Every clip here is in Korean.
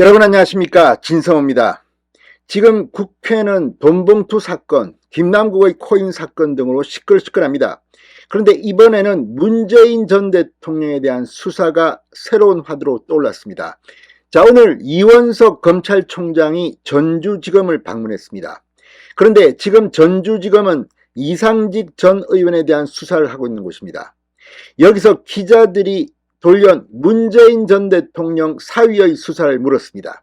여러분 안녕하십니까 진성호입니다. 지금 국회는 돈봉투 사건, 김남국의 코인 사건 등으로 시끌시끌합니다. 그런데 이번에는 문재인 전 대통령에 대한 수사가 새로운 화두로 떠올랐습니다. 자 오늘 이원석 검찰총장이 전주지검을 방문했습니다. 그런데 지금 전주지검은 이상직 전 의원에 대한 수사를 하고 있는 곳입니다. 여기서 기자들이 돌연 문재인 전 대통령 사위의 수사를 물었습니다.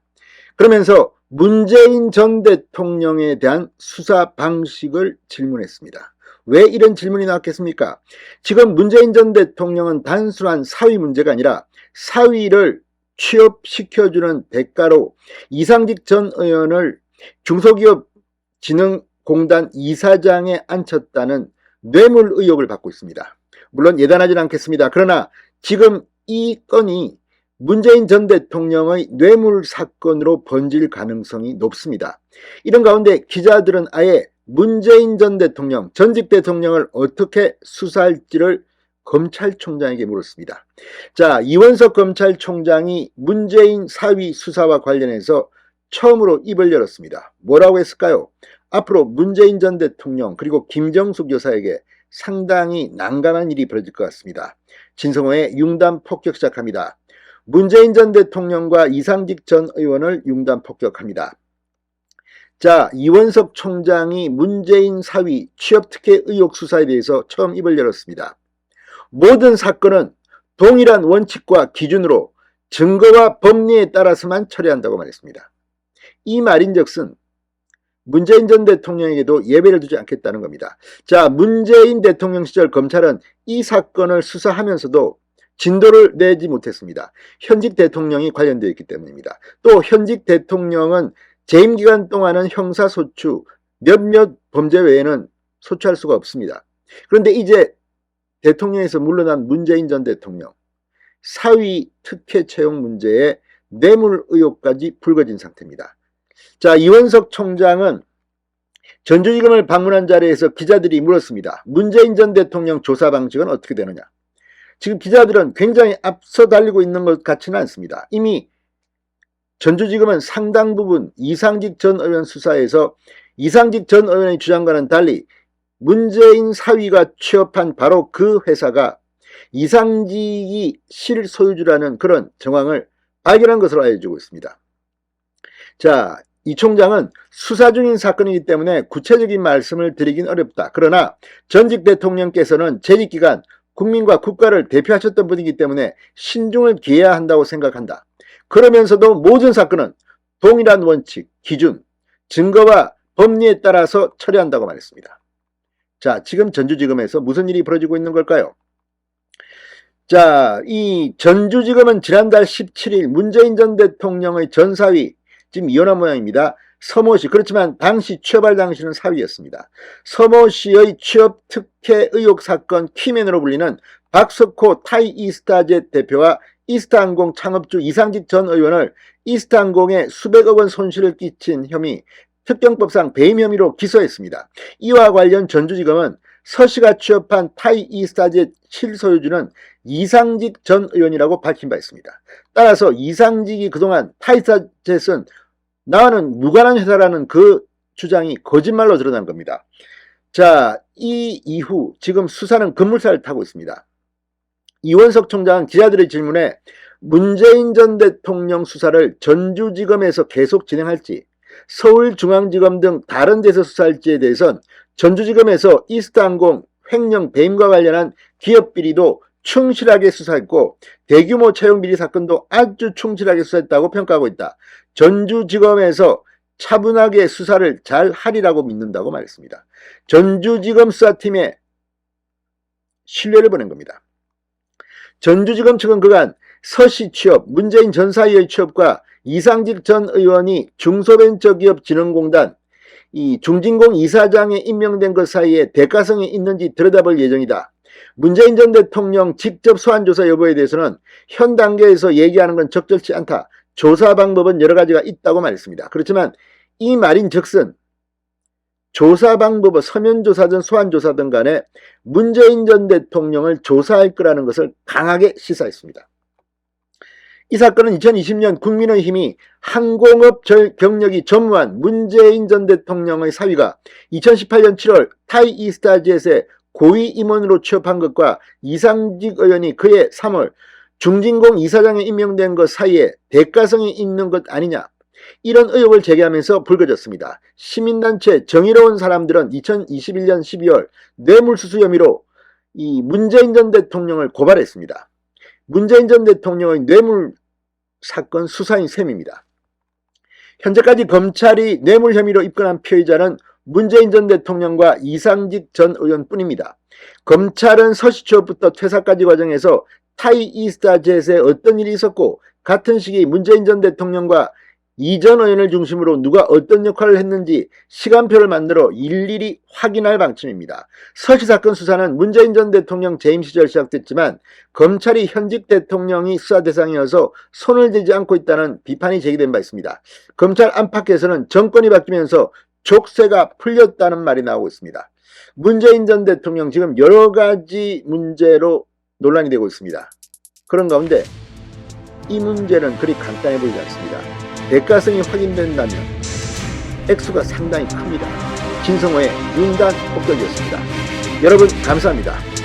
그러면서 문재인 전 대통령에 대한 수사 방식을 질문했습니다. 왜 이런 질문이 나왔겠습니까? 지금 문재인 전 대통령은 단순한 사위 문제가 아니라 사위를 취업시켜주는 대가로 이상직 전 의원을 중소기업 진흥공단 이사장에 앉혔다는 뇌물 의혹을 받고 있습니다. 물론 예단하지는 않겠습니다. 그러나 지금 이 건이 문재인 전 대통령의 뇌물 사건으로 번질 가능성이 높습니다. 이런 가운데 기자들은 아예 문재인 전 대통령, 전직 대통령을 어떻게 수사할지를 검찰총장에게 물었습니다. 자, 이원석 검찰총장이 문재인 사위 수사와 관련해서 처음으로 입을 열었습니다. 뭐라고 했을까요? 앞으로 문재인 전 대통령 그리고 김정숙 여사에게 상당히 난감한 일이 벌어질 것 같습니다. 진성호의 융단 폭격 시작합니다. 문재인 전 대통령과 이상직 전 의원을 융단 폭격합니다. 자, 이원석 총장이 문재인 사위 취업특혜 의혹 수사에 대해서 처음 입을 열었습니다. 모든 사건은 동일한 원칙과 기준으로 증거와 법리에 따라서만 처리한다고 말했습니다. 이 말인즉슨 문재인 전 대통령에게도 예배를 두지 않겠다는 겁니다. 자, 문재인 대통령 시절 검찰은 이 사건을 수사하면서도 진도를 내지 못했습니다. 현직 대통령이 관련되어 있기 때문입니다. 또 현직 대통령은 재임 기간 동안은 형사소추 몇몇 범죄 외에는 소추할 수가 없습니다. 그런데 이제 대통령에서 물러난 문재인 전 대통령 사위 특혜 채용 문제에 뇌물 의혹까지 불거진 상태입니다. 자, 이원석 총장은 전주지검을 방문한 자리에서 기자들이 물었습니다. 문재인 전 대통령 조사 방식은 어떻게 되느냐? 지금 기자들은 굉장히 앞서 달리고 있는 것 같지는 않습니다. 이미 전주지검은 상당 부분 이상직 전 의원 수사에서 이상직 전 의원의 주장과는 달리 문재인 사위가 취업한 바로 그 회사가 이상직이 실소유주라는 그런 정황을 발견한 것으로 알려지고 있습니다. 자, 이 총장은 수사 중인 사건이기 때문에 구체적인 말씀을 드리긴 어렵다. 그러나 전직 대통령께서는 재직기간 국민과 국가를 대표하셨던 분이기 때문에 신중을 기해야 한다고 생각한다. 그러면서도 모든 사건은 동일한 원칙, 기준, 증거와 법리에 따라서 처리한다고 말했습니다. 자, 지금 전주지검에서 무슨 일이 벌어지고 있는 걸까요? 자, 이 전주지검은 지난달 17일 문재인 전 대통령의 전사위 지금 이혼한 모양입니다. 서모 씨 그렇지만 당시 취업할 당시는 사위였습니다. 서모 씨의 취업 특혜 의혹 사건 키맨으로 불리는 박석호 타이 이스타젯 대표와 이스타항공 창업주 이상직 전 의원을 이스타항공에 수백억 원 손실을 끼친 혐의 특경법상 배임 혐의로 기소했습니다. 이와 관련 전주지검은 서 씨가 취업한 타이 이스타젯 실소유주는 이상직 전 의원이라고 밝힌 바 있습니다. 따라서 이상직이 그동안 타이스타젯은 나와는 무관한 회사라는 그 주장이 거짓말로 드러난 겁니다. 자, 이 이후 지금 수사는 급물살을 타고 있습니다. 이원석 총장은 기자들의 질문에 문재인 전 대통령 수사를 전주지검에서 계속 진행할지 서울중앙지검 등 다른 데서 수사할지에 대해선 전주지검에서 이스타항공 횡령 배임과 관련한 기업 비리도 충실하게 수사했고 대규모 채용 비리 사건도 아주 충실하게 수사했다고 평가하고 있다. 전주지검에서 차분하게 수사를 잘 하리라고 믿는다고 말했습니다. 전주지검 수사팀에 신뢰를 보낸 겁니다. 전주지검 측은 그간 서시 취업, 문재인 전 사위의 취업과 이상직 전 의원이 중소벤처기업진흥공단 이 중진공 이사장에 임명된 것 사이에 대가성이 있는지 들여다볼 예정이다. 문재인 전 대통령 직접 소환 조사 여부에 대해서는 현 단계에서 얘기하는 건 적절치 않다. 조사 방법은 여러 가지가 있다고 말했습니다. 그렇지만 이 말인 즉슨 조사 방법은 서면조사든 소환조사든 간에 문재인 전 대통령을 조사할 거라는 것을 강하게 시사했습니다. 이 사건은 2020년 국민의힘이 항공업 절- 경력이 전무한 문재인 전 대통령의 사위가 2018년 7월 타이 이스타jet에 고위 임원으로 취업한 것과 이상직 의원이 그해 3월 중진공 이사장에 임명된 것 사이에 대가성이 있는 것 아니냐 이런 의혹을 제기하면서 불거졌습니다. 시민단체 정의로운 사람들은 2021년 12월 뇌물수수 혐의로 이 문재인 전 대통령을 고발했습니다. 문재인 전 대통령의 뇌물 사건 수사인 셈입니다. 현재까지 검찰이 뇌물 혐의로 입건한 피의자는 문재인 전 대통령과 이상직 전 의원뿐입니다. 검찰은 서시 취업부터 퇴사까지 과정에서 타이 이스타젯에 어떤 일이 있었고 같은 시기 문재인 전 대통령과 이전 의원을 중심으로 누가 어떤 역할을 했는지 시간표를 만들어 일일이 확인할 방침입니다. 서시 사건 수사는 문재인 전 대통령 재임 시절 시작됐지만 검찰이 현직 대통령이 수사 대상이어서 손을 대지 않고 있다는 비판이 제기된 바 있습니다. 검찰 안팎에서는 정권이 바뀌면서 족쇄가 풀렸다는 말이 나오고 있습니다. 문재인 전 대통령 지금 여러 가지 문제로 논란이 되고 있습니다. 그런 가운데 이 문제는 그리 간단해 보이지 않습니다. 대가성이 확인된다면 액수가 상당히 큽니다. 진성호의 윤단 폭격이었습니다. 여러분 감사합니다.